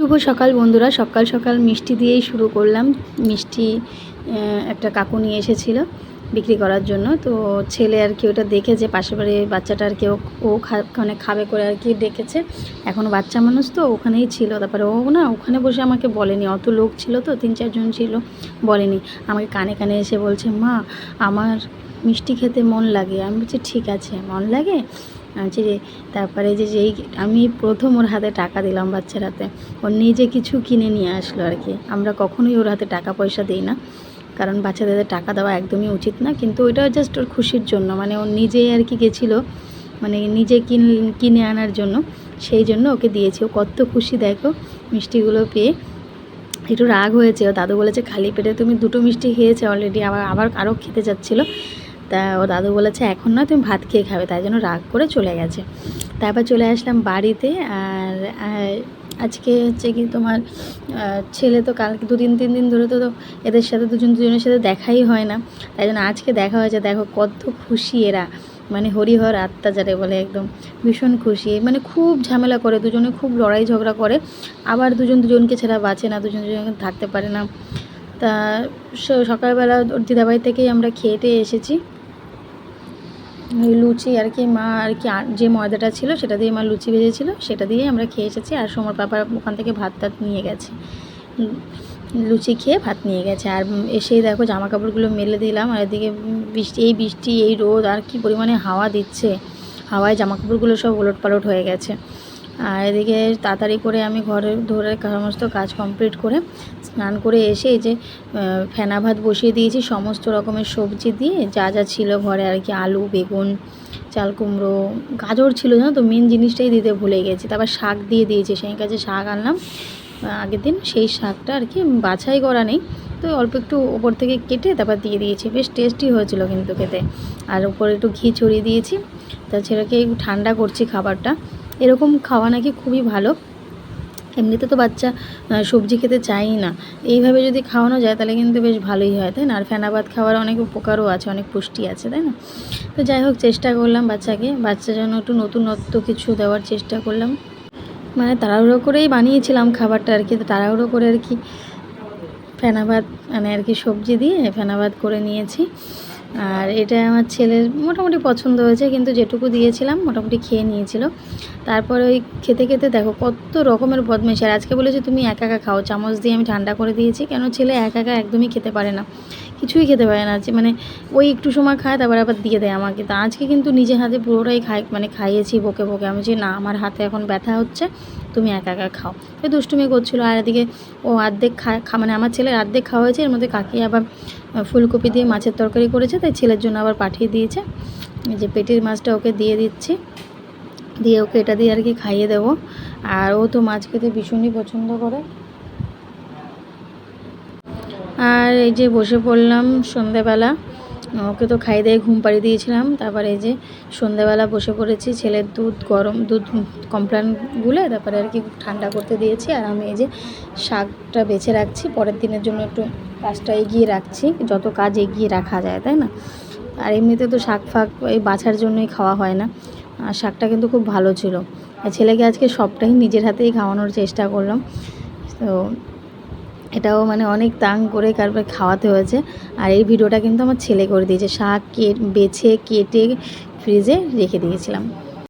শুভ সকাল বন্ধুরা। সকাল সকাল মিষ্টি দিয়েই শুরু করলাম। মিষ্টি একটা কাকু নিয়ে এসেছিল বিক্রি করার জন্য। তো ছেলে আর কি ওটা দেখেছে পাশের বাড়ির বাচ্চাটা আর কি ও মানে খাবে করে আর কি ডেকেছে। এখন বাচ্চা মানুষ তো, ওখানেই ছিল। তারপরে ও না ওখানে বসে আমাকে বলেনি। অত লোক ছিল তো, তিন চারজন ছিল, বলেনি। আমাকে কানে কানে এসে বলছে, মা, আমার মিষ্টি খেতে মন লাগে। আমি বলছি, ঠিক আছে, মন লাগে? আচ্ছা যে তারপরে যে যেই, আমি প্রথম ওর হাতে টাকা দিলাম বাচ্চার হাতে ও নিজে কিছু কিনে নিয়ে আসলো আর কি। আমরা কখনোই ওর হাতে টাকা পয়সা দিই না। কারণ বাচ্চাদের টাকা দেওয়া একদমই উচিত না। কিন্তু ওইটা জাস্ট ওর খুশির জন্য। মানে ও নিজেই আর কি গেছিল মানে নিজে কিন, কিনে আনার জন্য। সেই জন্য ওকে দিয়েছি। ও কত খুশি দেখো, মিষ্টিগুলো পেয়ে। একটু রাগ হয়েছে। ও দাদু বলেছে, খালি পেটে তুমি দুটো মিষ্টি খেয়েছে অলরেডি আবার আবার আরও খেতে যাচ্ছিল। তা ও দাদু বলেছে, এখন না তুমি ভাত খেয়ে খাবে। তাই জন্য রাগ করে চলে গেছে। তারপর চলে আসলাম বাড়িতে আর আজকে হচ্ছে কি তোমার ছেলে তো কালকে দুদিন, তিন দিন ধরে তো এদের সাথে দুজন, দুজনের সাথে দেখাই হয় না। তাই জন্য আজকে দেখা হয়েছে, দেখো কত খুশি এরা। মানে হরিহর আত্মা যারে বলে একদম ভীষণ খুশি। মানে খুব ঝামেলা করে, দুজনে খুব লড়াই ঝগড়া করে। আবার দুজন দুজনকে ছাড়া বাঁচে না, দুজন দুজনকে থাকতে পারে না। তা সকালবেলা দিদাবাড়ি থেকেই আমরা খেয়ে টেয়ে এসেছি। লুচি আর কি মা আর কি যে ময়দাটা ছিল, সেটা দিয়ে মা লুচি ভেজেছিল, সেটা দিয়ে আমরা খেয়ে এসেছি আর সোমার পাপা ওখান থেকে ভাত টাত নিয়ে গেছে। লুচি খেয়ে ভাত নিয়ে গেছে। আর এসেই দেখো জামা কাপড়গুলো মেলে দিলাম আর এদিকে বৃষ্টি, এই বৃষ্টি, এই রোদ আর কি পরিমাণে হাওয়া দিচ্ছে। হাওয়ায় জামা কাপড়গুলো সব ওলট পালট হয়ে গেছে। আর এদিকে তাড়াতাড়ি করে আমি ঘরের ধরে সমস্ত কাজ কমপ্লিট করে স্নান করে এসে যে ফেনা ভাত বসিয়ে দিয়েছি, সমস্ত রকমের সবজি দিয়ে যা যা ছিল ঘরে আর কি আলু, বেগুন, চাল কুমড়ো, গাজর ছিল, জানো তো মেন জিনিসটাই দিতে ভুলে গেছি। তারপর শাক দিয়ে দিয়েছি, সেই কাছে শাক আনলাম। আগের দিন সেই শাকটা আর কি বাছাই করা নেই। তো অল্প একটু ওপর থেকে কেটে তারপর দিয়ে দিয়েছি। বেশ টেস্টি হয়েছিল কিন্তু খেতে। আর উপরে একটু ঘি ছড়িয়ে দিয়েছি। তা ছেলেকে ঠান্ডা করছি খাবারটা। এরকম খাওয়া নাকি খুবই ভালো। এমনিতে তো বাচ্চা সবজি খেতে চায়ই না। এইভাবে যদি খাওয়ানো যায় তাহলে কিন্তু বেশ ভালোই হয়, তাই না? আর ফেনা ভাত খাওয়ার অনেক উপকারও আছে, অনেক পুষ্টি আছে, তাই না? তো যাই হোক, চেষ্টা করলাম বাচ্চাকে। বাচ্চা যেন একটু নতুনত্ব কিছু দেওয়ার চেষ্টা করলাম। মানে তাড়াহুড়ো করেই বানিয়েছিলাম খাবারটা আর কি তাড়াহুড়ো করে আর কি ফেনা ভাত মানে আর কি সবজি দিয়ে ফেনা ভাত করে নিয়েছি। আর এটা আমার ছেলের মোটামুটি পছন্দ হয়েছে, কিন্তু যেটুকু দিয়েছিলাম মোটামুটি খেয়ে নিয়েছিল। তারপরে ওই খেতে খেতে দেখো কত রকমের বদমেশ। আর আজকে বলেছে, তুমি একা একা খাও। চামচ দিয়ে আমি ঠান্ডা করে দিয়েছি, কেন ছেলে একা একা একদমই খেতে পারে না। কিছুই খেতে পারে না। মানে ওই একটু সময় খায়, তারপর আবার দিয়ে দেয় আমাকে। তা আজকে কিন্তু নিজে হাতে পুরোটাই খাই মানে খাইয়েছি বকে বকে। আমি যে না, আমার হাতে এখন ব্যথা হচ্ছে, তুমি একা একা খাও। তো দুষ্টুমি করছিল। আর এদিকে ও অর্ধেক খা মানে আমার ছেলের অর্ধেক খাওয়া হয়েছে। এর মধ্যে কাকি আবার ফুলকপি দিয়ে মাছের তরকারি করেছে, তাই ছেলের জন্য আবার পাঠিয়ে দিয়েছে। যে পেটির মাছটা ওকে দিয়ে দিচ্ছি। দিয়ে ওকে এটা দিয়ে আর কি খাইয়ে দেবো। আর ও তো মাছ খেতে ভীষণই পছন্দ করে। আর এই যে বসে পড়লাম সন্ধেবেলা, ওকে তো খাইয়ে দিয়ে ঘুম পাড়িয়ে দিয়েছিলাম, তারপরে এই যে সন্ধেবেলা বসে পড়েছি, ছেলের দুধ গরম, দুধ কমপ্লান গুলে তারপরে আর কি ঠান্ডা করতে দিয়েছি, আর আমি এই যে শাকটা বেছে রাখছি, পরের দিনের জন্য একটু কাজটা এগিয়ে রাখছি, যত কাজ এগিয়ে রাখা যায়, তাই না? আর এমনিতে তো শাক ফাক এই বাছার জন্যই খাওয়া হয় না, আর শাকটা কিন্তু খুব ভালো ছিল। ছেলেকে আজকে সবটাই নিজের হাতেই খাওয়ানোর চেষ্টা করলাম, তো এটাও মানে অনেক তাং করে কারবার খাওয়াতে হয়েছে। আর এই ভিডিওটা কিন্তু আমার ছেলে করে দিয়েছে। শাক বেছে, কেটে, ফ্রিজে রেখে দিয়েছিলাম।